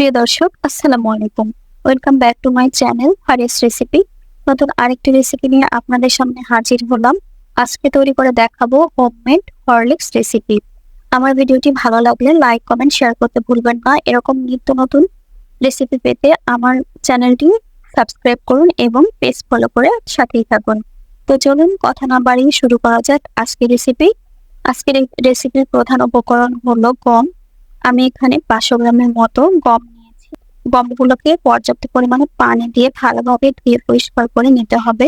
প্রিয় দর্শক, আসসালামু আলাইকুম। Welcome back to my channel Haris recipe নতুন আরেকটি রেসিপি নিয়ে আপনাদের সামনে হাজির হলাম। আজকে তৈরি করে দেখাবো হোমমেড হরলিক্স রেসিপি আমার ভিডিওটি ভালো লাগলে লাইক কমেন্ট শেয়ার করতে ভুলবেন না। এরকম নিত্য নতুন রেসিপি পেতে আমার চ্যানেলটি সাবস্ক্রাইব করুন এবং পেজ ফলো করে সাথেই থাকুন। তো চলুন কথা না বাড়িয়ে শুরু করা যাক আজকের রেসিপি আজকের রেসিপির প্রধান উপকরণ হলো গম। আমি এখানে পাঁচশো গ্রামের মতো গম নিয়েছি। গমগুলোকে পর্যাপ্ত পরিমাণে পানি দিয়ে ভালোভাবে ধুয়ে পরিষ্কার করে নিতে হবে।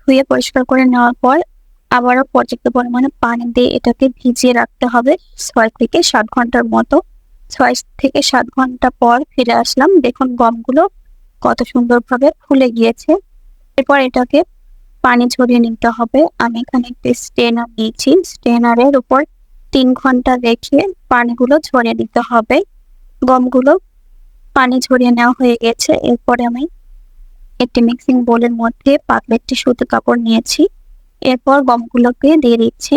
ধুয়ে পরিষ্কার করে নেওয়ার পর আবারও পর্যাপ্ত পরিমাণে পানি দিয়ে এটাকে ভিজিয়ে রাখতে হবে ছয় থেকে সাত ঘণ্টার মতো। ছয় থেকে সাত ঘণ্টা পর ফিরে আসলাম। দেখুন গমগুলো কত সুন্দরভাবে ফুলে গিয়েছে। এরপর এটাকে পানি ঝরিয়ে নিতে হবে। আমি এখানে একটি স্টেনার নিয়েছি। স্টেনারের উপর তিন ঘণ্টা রেখে পানিগুলো ঝরিয়ে দিতে হবে। গমগুলো পানি ঝরিয়ে নেওয়া হয়ে গেছে। এরপরে আমি একটি মিক্সিং বোলের মধ্যে পাতলা একটি সুতো কাপড় নিয়েছি। এরপর গমগুলোকে দিয়ে দিচ্ছি।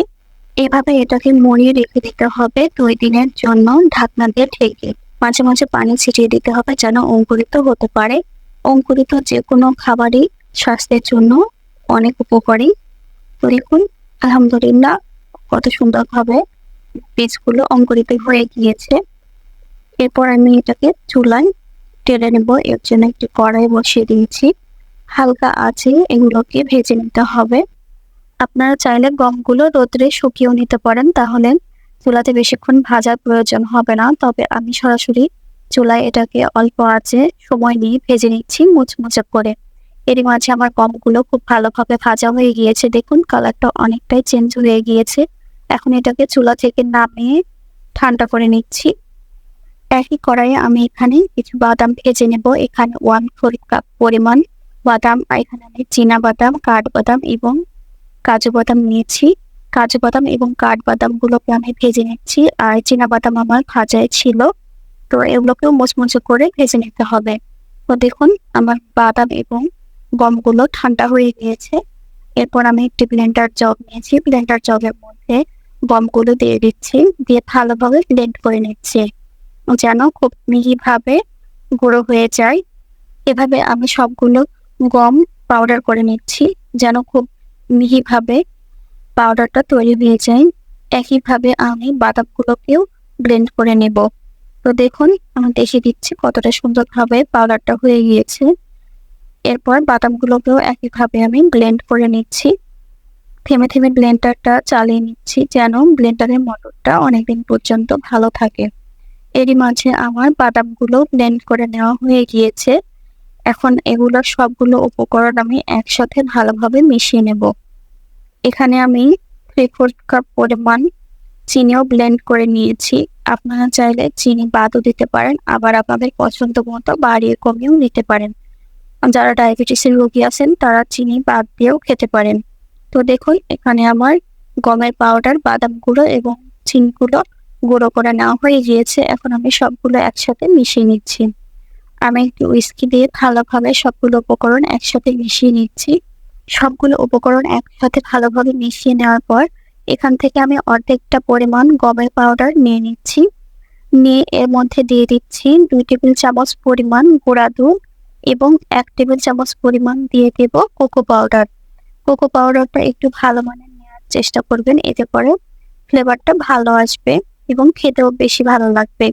এভাবে এটাকে মরিয়ে রেখে দিতে হবে দুই দিনের জন্য ঢাকনা দিয়ে ঢেকে। মাঝে মাঝে পানি ছিটিয়ে দিতে হবে যেন অঙ্কুরিত হতে পারে। অঙ্কুরিত যে কোনো খাবারই স্বাস্থ্যের জন্য অনেক উপকারী। তো দেখুন, আলহামদুলিল্লাহ কত সুন্দরভাবে বীজগুলো অঙ্কুরিত হয়ে গিয়েছে। এরপর আমি এটাকে চুলায় টেনে নেব। এর জন্য একটি কড়াই বসিয়ে দিয়েছি। হালকা আছে এগুলোকে ভেজে নিতে হবে। আপনারা চাইলে গমগুলো রোদ্রে শুকিয়েও নিতে পারেন, তাহলে চুলাতে বেশিক্ষণ ভাজার প্রয়োজন হবে না। তবে আমি সরাসরি চুলায় এটাকে অল্প আছে সময় নিয়ে ভেজে নিচ্ছি মুচমুচে করে। এরই মাঝে আমার গমগুলো খুব ভালোভাবে ভাজা হয়ে গিয়েছে। দেখুন, কালারটা অনেকটাই চেঞ্জ হয়ে গিয়েছে। এখন এটাকে চুলা থেকে নামিয়ে ঠান্ডা করে নিচ্ছি। একই কড়াইয়ে আমি এখানে কিছু বাদাম ভেজে নেব। এখানে ওয়ান ফোর কাপ পরিমাণ বাদাম এখানে আমি চীনা বাদাম কাঠবাদাম এবং কাজু বাদাম নিয়েছি। কাজু বাদাম এবং কাঠবাদাম গুলোকে আমি ভেজে নিচ্ছি। আর চীনা বাদাম আমার ভাজায় ছিল, তো এগুলোকেও মুচমুচে করে ভেজে নিতে হবে। তো দেখুন, আমার বাদাম এবং গমগুলো ঠান্ডা হয়ে গিয়েছে। এরপর আমি একটি ব্লেন্ডার জগ নিয়েছি। ব্লেন্ডার জগের মধ্যে গমগুলো দিয়ে দিচ্ছি, দিয়ে ভালোভাবে ব্লেন্ড করে নিচ্ছি। যেন খুব মিহিভাবে গুঁড়ো হয়ে যায়। এভাবে আমি সবগুলো গম পাউডার করে নিচ্ছি, যেন খুব মিহিভাবে পাউডারটা তৈরি হয়ে যায়। একইভাবে আমি বাদামগুলোকেও ব্লেন্ড করে নেব। তো দেখুন, আমি দেখিয়ে দিচ্ছি কতটা সুন্দরভাবে পাউডারটা হয়ে গিয়েছে। এরপর বাদামগুলোকেও একইভাবে আমি ব্লেন্ড করে নিচ্ছি। থেমে থেমে ব্লেন্ডারটা চালিয়ে নিচ্ছি যেন ব্লেন্ডারের মোটরটা অনেকদিন পর্যন্ত ভালো থাকে। এরই মাঝে আমার বাদামগুলো ব্লেন্ড করে নেওয়া হয়ে গিয়েছে। এখন এগুলো সবগুলো উপকরণ আমি একসাথে ভালোভাবে মিশিয়ে নেব। এখানে আমি থ্রি ফোর্থ কাপ পরিমাণ চিনিও ব্লেন্ড করে নিয়েছি। আপনারা চাইলে চিনি বাদও দিতে পারেন, আবার আপনাদের পছন্দ মতো বাড়িয়ে কমিয়েও নিতে পারেন। যারা ডায়াবেটিসের রোগী আছেন, তারা চিনি বাদ দিয়েও খেতে পারেন। তো দেখুন, এখানে আমার গমের পাউডার বাদাম গুঁড়ো এবং চিনিগুলো গুঁড়ো করে নেওয়া হয়ে গিয়েছে। এখন আমি সবগুলো একসাথে মিশিয়ে নিচ্ছি। আমি একটু উইস্কি দিয়ে ভালোভাবে সবগুলো উপকরণ একসাথে মিশিয়ে নিচ্ছি। সবগুলো উপকরণ একসাথে ভালোভাবে মিশিয়ে নেওয়ার পর এখান থেকে আমি অর্ধেকটা পরিমাণ গমের পাউডার নিয়ে নিচ্ছি। নিয়ে এর মধ্যে দিয়ে দিচ্ছি দুই টেবিল চামচ পরিমাণ গুঁড়া দুধ এবং এক টেবিল চামচ পরিমাণ দিয়ে দেব কোকো পাউডার কোকো পাউডারটা একটু ভালো মানের নেওয়ার চেষ্টা করবেন, এতে করে ফ্লেভারটা ভালো আসবে এবং খেতেও বেশি ভালো লাগবে।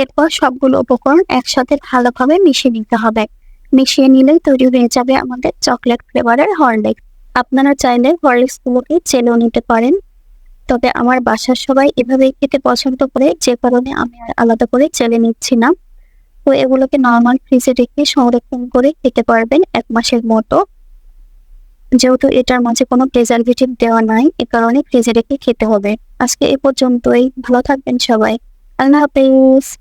এরপর সবগুলো উপকরণ একসাথে ভালোভাবে মিশিয়ে নিতে হবে। মিশিয়ে নিলেই তৈরি হয়ে যাবে আমাদের চকলেট ফ্লেভারের হরলিক্স আপনারা চাইলে হরলিক্স গুলোকে চেলেও নিতে পারেন। তবে আমার বাসার সবাই এভাবেই খেতে পছন্দ করে, যে কারণে আমি আর আলাদা করে চেলে নিচ্ছি না। তো এগুলোকে নর্মাল ফ্রিজে রেখে সংরক্ষণ করে খেতে পারবেন এক মাসের মতো। যেহেতু এটার মাঝে কোনো প্রেজারভেটিভ দেওয়া নাই, এ কারণে ফ্রিজে রেখে খেতে হবে। আজকে এ পর্যন্তই, ভালো থাকবেন সবাই। আল্লাহ হাফেজ।